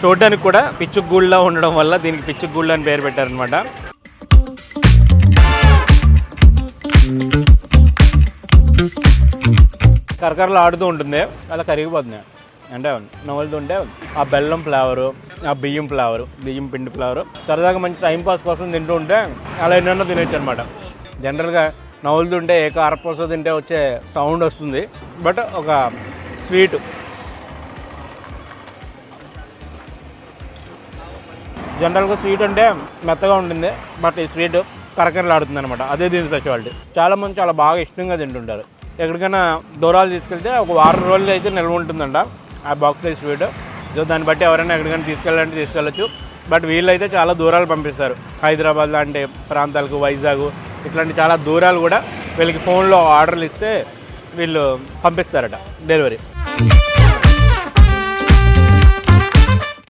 చూడడానికి కూడా పిచ్చు గూళ్ళ ఉండడం వల్ల దీనికి పిచ్చుకు గూళ్ళు అని పేరు పెట్టారనమాట కరకరలు ఆడుతూ ఉంటుంది. అలా కరిగిపోతుంది. అంటే నవ్వులుతుంటే ఆ బెల్లం ఫ్లేవరు ఆ బియ్యం ఫ్లేవరు బియ్యం పిండి ఫ్లేవరు సరదాగా మంచి టైం పాస్ కోసం తింటూ ఉంటే అలా ఎన్నో తినొచ్చు అనమాట జనరల్గా నవ్వులుతుంటే ఏ కారపూస తింటే వచ్చే సౌండ్ వస్తుంది. బట్ ఒక స్వీట్ జనరల్గా స్వీట్ అంటే మెత్తగా ఉంటుంది బట్ ఈ స్వీట్ కరకరలాడుతుంది అనమాట అదే దీని స్పెషాలిటీ చాలా మంది చాలా బాగా ఇష్టంగా తింటుంటారు. ఎక్కడికైనా దూరాలు తీసుకెళ్తే ఒక వారం రోజులు అయితే నిల్వ ఉంటుందంట ఆ బాక్స్ ఈ స్వీట్. సో దాన్ని బట్టి ఎవరైనా ఎక్కడికైనా తీసుకెళ్ళాలంటే తీసుకెళ్ళచ్చు. బట్ వీళ్ళైతే చాలా దూరాలు పంపిస్తారు. హైదరాబాద్ లాంటి ప్రాంతాలకు వైజాగ్ ఇట్లాంటి చాలా దూరాలు కూడా వీళ్ళకి ఫోన్లో ఆర్డర్లు ఇస్తే వీళ్ళు పంపిస్తారట డెలివరీ.